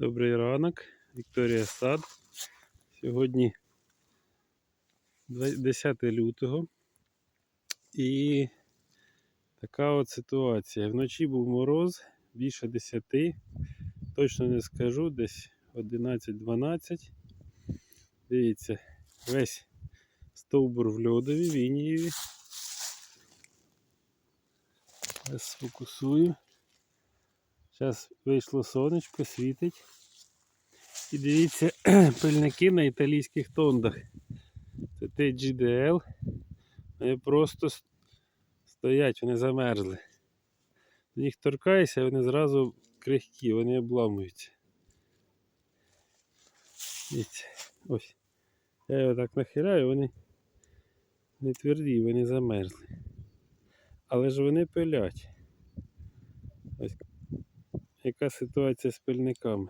Добрий ранок, Вікторія Сад. Сьогодні 10 лютого. І така от ситуація. Вночі був мороз більше 10. Точно не скажу, десь 11-12. Дивіться, весь стовбур в льодові, вінієві. Зараз сфокусую. Зараз вийшло сонечко, світить. І дивіться, пильники на італійських тондах. Це TGDL. Вони просто стоять, вони замерзли. До них торкаєшся, вони зразу крихкі, вони обламуються. Дивіться, ось. Я його так нахиляю, вони не тверді, вони замерзли. Але ж вони пилять. Ось яка ситуація з пильниками.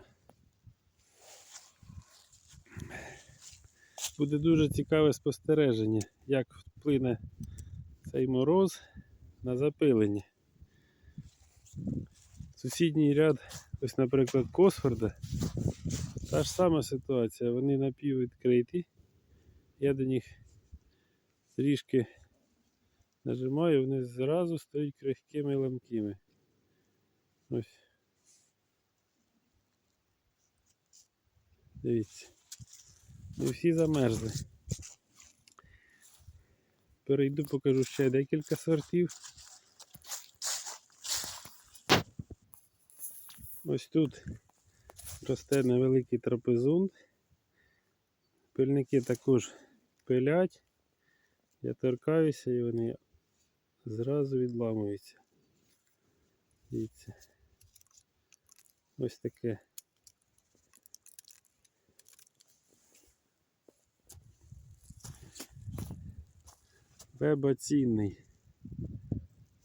Буде дуже цікаве спостереження, як вплине цей мороз на запилення. Сусідній ряд, ось, наприклад, Косфорда, та ж сама ситуація, вони напіввідкриті. Я до них трішки нажимаю, вони зразу стають крихкими ламкими. Ось. Дивіться. І всі замерзли. Перейду, покажу ще декілька сортів. Ось тут росте невеликий трапезунд. Пильники також пилять. Я торкаюся і вони зразу відламуються. Дивіться. Ось таке. Веба цінний.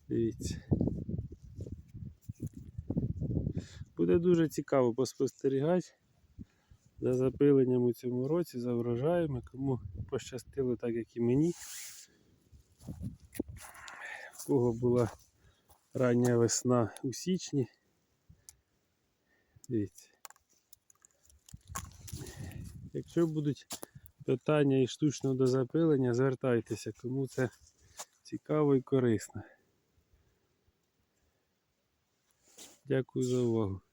Дивіться. Буде дуже цікаво поспостерігати за запиленням у цьому році, за врожаями, кому пощастило так, як і мені. У кого була рання весна у січні. Дивіться. Якщо будуть питання і штучного дозапилення, звертайтеся, кому це цікаво і корисно. Дякую за увагу.